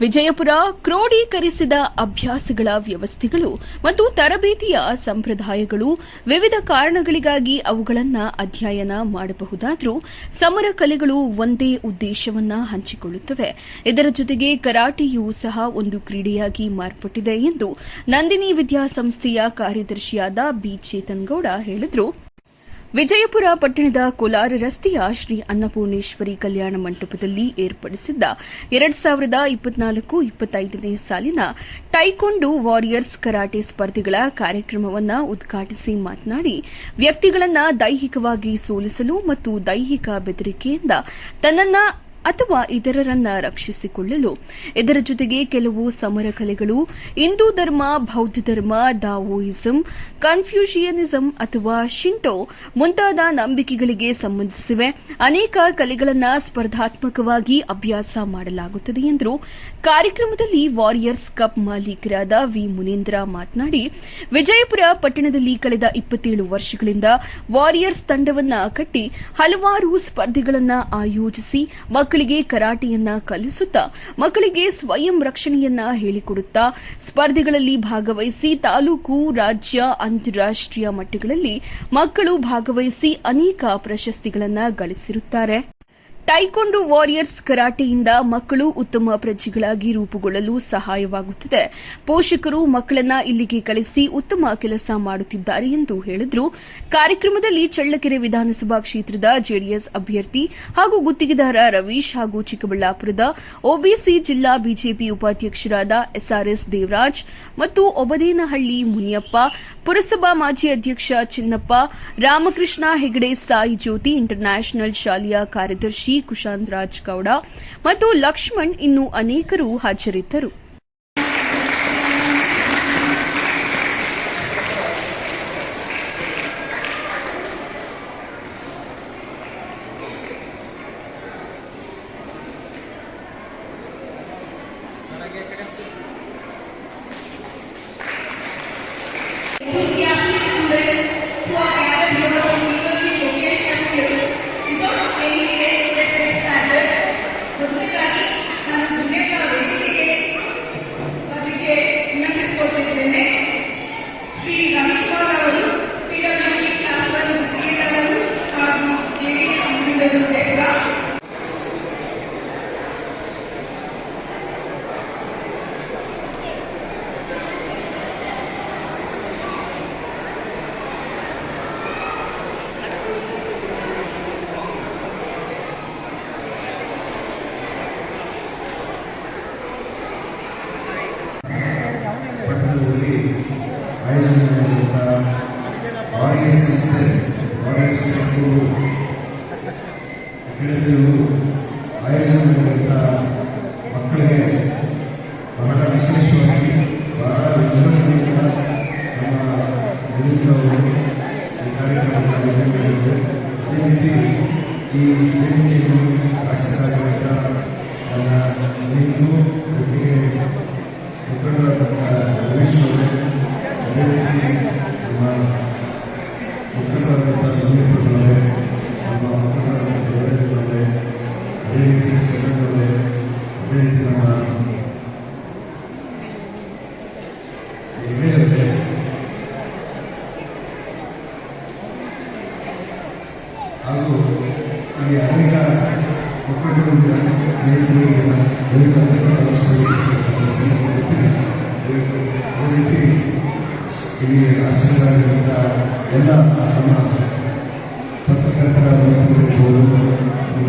ವಿಜಯಪುರ ಕ್ರೋಢೀಕರಿಸಿದ ಅಭ್ಯಾಸಗಳ ವ್ಯವಸ್ಥೆಗಳು ಮತ್ತು ತರಬೇತಿಯ ಸಂಪ್ರದಾಯಗಳು ವಿವಿಧ ಕಾರಣಗಳಿಗಾಗಿ ಅವುಗಳನ್ನು ಅಧ್ಯಯನ ಮಾಡಬಹುದಾದರೂ ಸಮರ ಕಲೆಗಳು ಒಂದೇ ಉದ್ದೇಶವನ್ನ ಹಂಚಿಕೊಳ್ಳುತ್ತವೆ. ಇದರ ಜೊತೆಗೆ ಕರಾಟೆಯೂ ಸಹ ಒಂದು ಕ್ರೀಡೆಯಾಗಿ ಮಾರ್ಪಟ್ಟಿದೆ ಎಂದು ನಂದಿನಿ ವಿದ್ಯಾಸಂಸ್ಥೆಯ ಕಾರ್ಯದರ್ಶಿಯಾದ ಬಿ ಚೇತನ್ಗೌಡ ಹೇಳಿದರು. ವಿಜಯಪುರ ಪಟ್ಟಣದ ಕೋಲಾರ ರಸ್ತೆಯ ಶ್ರೀ ಅನ್ನಪೂರ್ಣೇಶ್ವರಿ ಕಲ್ಯಾಣ ಮಂಟಪದಲ್ಲಿ ಏರ್ಪಡಿಸಿದ್ದ ಎರಡ್ ಸಾವಿರದ ಇಪ್ಪತ್ನಾಲ್ಕು ಇಪ್ಪತ್ತೈದನೇ ಸಾಲಿನ ಟೈಕೊಂಡು ವಾರಿಯರ್ಸ್ ಕರಾಟೆ ಸ್ಪರ್ಧೆಗಳ ಕಾರ್ಯಕ್ರಮವನ್ನು ಉದ್ಘಾಟಿಸಿ ಮಾತನಾಡಿ, ವ್ಯಕ್ತಿಗಳನ್ನು ದೈಹಿಕವಾಗಿ ಸೋಲಿಸಲು ಮತ್ತು ದೈಹಿಕ ಬೆದರಿಕೆಯಿಂದ ತನ್ನನ್ನ ಅಥವಾ ಇತರರನ್ನ ರಕ್ಷಿಸಿಕೊಳ್ಳಲು. ಇದರ ಜೊತೆಗೆ ಕೆಲವು ಸಮರ ಕಲೆಗಳು, ಹಿಂದೂ ಧರ್ಮ, ಬೌದ್ಧ ಧರ್ಮ ದಾವೋಯಿಸಂ ಕನ್ಫ್ಯೂಷಿಯನಿಸಂ ಅಥವಾ ಶಿಂಟೋ ಮುಂತಾದ ನಂಬಿಕೆಗಳಿಗೆ ಸಂಬಂಧಿಸಿವೆ. ಅನೇಕ ಕಲೆಗಳನ್ನು ಸ್ಪರ್ಧಾತ್ಮಕವಾಗಿ ಅಭ್ಯಾಸ ಮಾಡಲಾಗುತ್ತದೆ ಎಂದರು ಕಾರ್ಯಕ್ರಮದಲ್ಲಿ ವಾರಿಯರ್ಸ್ ಕಪ್ ಮಾಲೀಕರಾದ ವಿ ಮುನೇಂದ್ರ ಮಾತನಾಡಿ, ವಿಜಯಪುರ ಪಟ್ಟಣದಲ್ಲಿ ಕಳೆದ ಇಪ್ಪತ್ತೇಳು ವರ್ಷಗಳಿಂದ ವಾರಿಯರ್ಸ್ ತಂಡವನ್ನ ಕಟ್ಟಿ ಹಲವಾರು ಸ್ಪರ್ಧೆಗಳನ್ನು ಆಯೋಜಿಸಿ ಮಕ್ಕಳಿಗೆ ಕರಾಟೆಯನ್ನ ಕಲಿಸುತ್ತಾ, ಮಕ್ಕಳಿಗೆ ಸ್ವಯಂ ರಕ್ಷಣೆಯನ್ನ ಹೇಳಿಕೊಡುತ್ತಾ, ಸ್ಪರ್ಧೆಗಳಲ್ಲಿ ಭಾಗವಹಿಸಿ ತಾಲೂಕು, ರಾಜ್ಯ ಅಂತಾರಾಷ್ಟೀಯ ಮಟ್ಟಗಳಲ್ಲಿ ಮಕ್ಕಳು ಭಾಗವಹಿಸಿ ಅನೇಕ ಪ್ರಶಸ್ತಿಗಳನ್ನು ಗಳಿಸಿರುತ್ತಾರೆ. ಟೈಕೊಂಡು ವಾರಿಯರ್ಸ್ ಕರಾಟೆಯಿಂದ ಮಕ್ಕಳು ಉತ್ತಮ ಪ್ರಜೆಗಳಾಗಿ ರೂಪುಗೊಳ್ಳಲು ಸಹಾಯವಾಗುತ್ತದೆ. ಪೋಷಕರು ಮಕ್ಕಳನ್ನ ಇಲ್ಲಿಗೆ ಕಳಿಸಿ ಉತ್ತಮ ಕೆಲಸ ಮಾಡುತ್ತಿದ್ದಾರೆ ಎಂದು ಹೇಳಿದರು. ಕಾರ್ಯಕ್ರಮದಲ್ಲಿ ಚಳ್ಳಕೆರೆ ವಿಧಾನಸಭಾ ಕ್ಷೇತ್ರದ ಜೆಡಿಎಸ್ ಅಭ್ಯರ್ಥಿ ಹಾಗೂ ಗುತ್ತಿಗೆದಾರ ರವೀಶ್ ಹಾಗೂ ಚಿಕ್ಕಬಳ್ಳಾಪುರದ ಒಬಿಸಿ ಜಿಲ್ಲಾ ಬಿಜೆಪಿ ಉಪಾಧ್ಯಕ್ಷರಾದ ಎಸ್ಆರ್ಎಸ್ ದೇವರಾಜ್ ಮತ್ತು ಒಬದೇನಹಳ್ಳಿ ಮುನಿಯಪ್ಪ, ಪುರಸಭಾ ಮಾಜಿ ಅಧ್ಯಕ್ಷ ಚಿನ್ನಪ್ಪ, ರಾಮಕೃಷ್ಣ ಹೆಗಡೆ ಸಾಯಿ ಜ್ಯೋತಿ ಇಂಟರ್ನ್ಯಾಷನಲ್ ಶಾಲೆಯ ಕಾರ್ಯದರ್ಶಿ ಕುಶಾಂತ್ ರಾಜ್ ಗೌಡ ಮತ್ತು ಲಕ್ಷ್ಮಣ್ ಇನ್ನು ಅನೇಕರು ಹಾಜರಿದ್ದರು. ಗೆಳತಿಯರು ಆಯೋಜನೆ ಮಕ್ಕಳಿಗೆ ಬಹಳ ವಿಶೇಷವಾಗಿ ಬಹಳ ವಿಜೃಂಭಣೆಯಿಂದ ನಮ್ಮ ಮುನಿಯವರು ಈ ಕಾರ್ಯಕ್ರಮವನ್ನು ಆಯೋಜನೆ ಅದೇ ರೀತಿ ಈ ವೇದಿಕೆಯನ್ನು ಆಶಿಸಾಗಿರುವಂಥ ನನ್ನ ಸ್ನೇಹಿತರು, ಜೊತೆಗೆ ಮುಖಂಡರಾದಂಥ ರಮೇಶ್ ಅದೇ ರೀತಿ ನಮ್ಮ ಮುಖಂಡರಾದಂಥ ಧರ್ಮೇಂದ್ರವರೇ ನಮ್ಮ ಮುಖಂಡರಾದಂಥ ದೇವೇಂದ್ರವರೇ ಅದೇ ರೀತಿ ಚಂದ್ರನ್ ಅವರೇ ಅದೇ ರೀತಿ ನಮ್ಮ ಹೆಗ್ಡೆಯವರೇ ಹಾಗೂ ಈ ಅನೇಕ ಮುಖಂಡರು ಸ್ನೇಹಿತರಿಗೆ ಅದೇ ರೀತಿ ಇಲ್ಲಿ ಆಸೀನರಾಗಿರುವಂಥ ಎಲ್ಲ ನಮ್ಮ ಪತ್ರಕರ್ತರ ಬಂಧುಗಳಿರ್ಬೋದು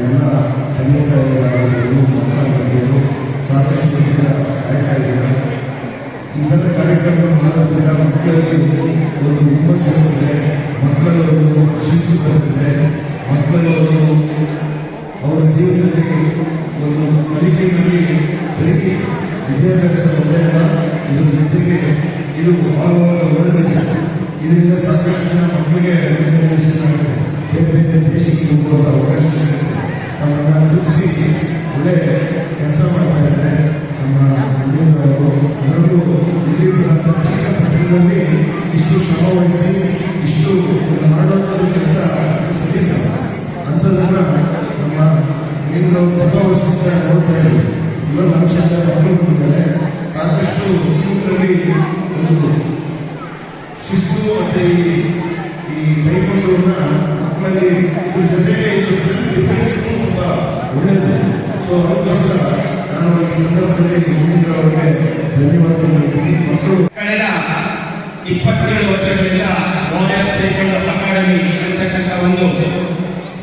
ಎಲ್ಲ ತಂದೆ ತಾಯಿಗಳಾಗಿರ್ಬೋದು ಮಕ್ಕಳಾಗಿರ್ಬೋದು ಸಾಕಷ್ಟು ಜನ ಇದರ ಕಾರ್ಯಕ್ರಮ ಮಾಡೋದ್ರಿಂದ ಮಕ್ಕಳಲ್ಲಿ ಒಂದು ಹುಮ್ಮಸ್ಸು ಬರ್ತದೆ ಮಕ್ಕಳು ಒಂದು ಶಿಸ್ತು ಮಕ್ಕಳು ಅವರ ಜೀವನದಲ್ಲಿ ಒಂದು ಕಲಿಕೆಯಲ್ಲಿ ಬರೀ ವಿದ್ಯಾಭ್ಯಾಸ ಒಂದೇ ಇದು ಜೊತೆಗೆ ಇದು ಆಳುವ ಒಳ್ಳೆಯ ಇದರಿಂದ ಸಾಕಷ್ಟು ಜನ ಮಕ್ಕಳಿಗೆ ದೇಶಕ್ಕೆ ಅವಕಾಶ ನಮ್ಮನ್ನು ಒಳ್ಳೆ ಕೆಲಸ ಮಾಡ್ತಾ ಇದ್ದಾರೆ ನಮ್ಮ ಮುಂದಿನವರು ಈ ಕೈಗೊಂಡನ್ನ ಮಕ್ಕಳಲ್ಲಿ ಇದ್ರ ಜೊತೆಗೆ ಇದು ಸೆಲ್ಫ್ ಒಳ್ಳೆಯದು ಸೊ ಅದಕ್ಕೋಸ್ಕರ ನಾನು ಈ ಸಂದರ್ಭದಲ್ಲಿ ಗೋವಿಂದ್ರ ಅವರಿಗೆ ಧನ್ಯವಾದ ಹೇಳ್ತೀನಿ ಮಕ್ಕಳು ಕಳೆದ ಇಪ್ಪತ್ತೇಳು ವರ್ಷಗಳಿಂದ ವಾರಿಯರ್ಸ್ ಸ್ಟೇಟ್ ಅಕಾಡೆಮಿ ಅಂತಕ್ಕಂಥ ಒಂದು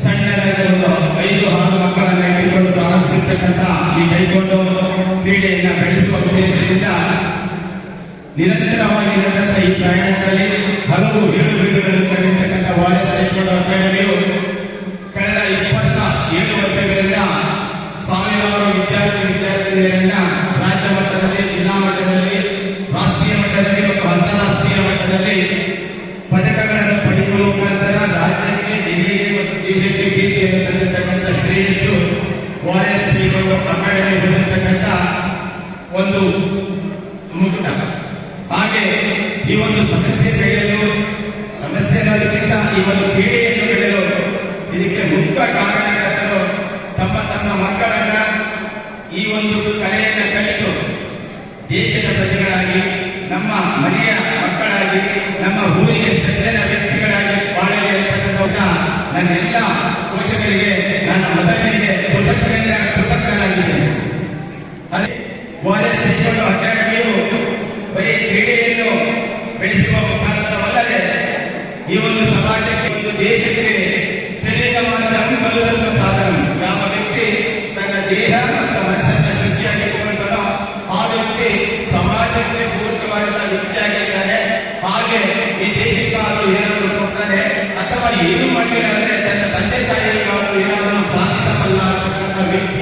ಸಣ್ಣದಾದ ಒಂದು ಐದು, ಆರು ಮಕ್ಕಳನ್ನ ಇಟ್ಟುಕೊಂಡು ಪ್ರಾರಂಭಿಸಿರ್ತಕ್ಕಂಥ ಈ ಕೈಗೊಂಡು ಕ್ರೀಡೆಯನ್ನು ಬೆಳೆಸುವ ಉದ್ದೇಶದಿಂದ ನಿರಂತರವಾಗಿ ನಡೆದಂಥ ಈ ಪ್ರಯಾಣ ಈ ಒಂದು ಸಮಸ್ಯೆ ಬೆಳೆಯಲು ಸಮಸ್ಯೆ ಅನ್ನೋದಕ್ಕಿಂತ ಈ ಒಂದು ಕ್ರೀಡೆಯನ್ನು ಬೆಳೆಯಲು ಇದಕ್ಕೆ ಮುಖ್ಯ ಕಾರಣಕರ್ತರು ತಮ್ಮ ತಮ್ಮ ಮಕ್ಕಳನ್ನ ಈ ಒಂದು ಕಲೆಯನ್ನು ಕಲಿತು ದೇಶದ ಪ್ರಜೆಗಳಾಗಿ, ನಮ್ಮ ಮನೆಯ ಮಕ್ಕಳಾಗಿ, ನಮ್ಮ ಊರಿಗೆ ಸಜ್ಜನ ವ್ಯಕ್ತಿಗಳಾಗಿ ಬಾಳಲಿ ಅಂತಕ್ಕಂಥ ನನ್ನೆಲ್ಲ ಪೋಷಕರಿಗೆ, ನನ್ನ ಮೊದಲಿಗೆ ಕೃತಜ್ಞ ಕೃತಜ್ಞನಾಗಿದ್ದೇನೆ. ಅದೇ ಅಕಾಡೆಮಿಯು ಬರೀ ಕ್ರೀಡೆಯನ್ನು ಈ ಒಂದು ಸಮಾಜಕ್ಕೆ ಒಂದು ದೇಶಕ್ಕೆ ಸರಿಗಮನ ತಪ್ಪಿಸಲ್ಲದಂತ ಸಾಧನ. ಯಾವ ವ್ಯಕ್ತಿ ತನ್ನ ದೇಹ ಮತ್ತು ಮನಸ್ಸನ್ನು ಶುಚಿಯಾಗಿಟ್ಟುಕೊಂಡನೋ ಆ ವ್ಯಕ್ತಿ ಸಮಾಜಕ್ಕೆ ಪೂರಕವಾದ ವ್ಯಕ್ತಿಯಾಗಿದ್ದಾರೆ ಹಾಗೆ ಈ ದೇಶಕ್ಕಾಗಿ ಏನಾದರೂ ಕೊಡ್ತಾರೆ ಅಥವಾ ಏನು ಮಾಡಿದ್ದಾರೆ ತನ್ನ ತಂದೆ ತಾಯಿಗಾಗಿ ಏನಾದರೂ ಸಾಧಿಸಬಲ್ಲ ಅಂತಕ್ಕಂಥ ವ್ಯಕ್ತಿ.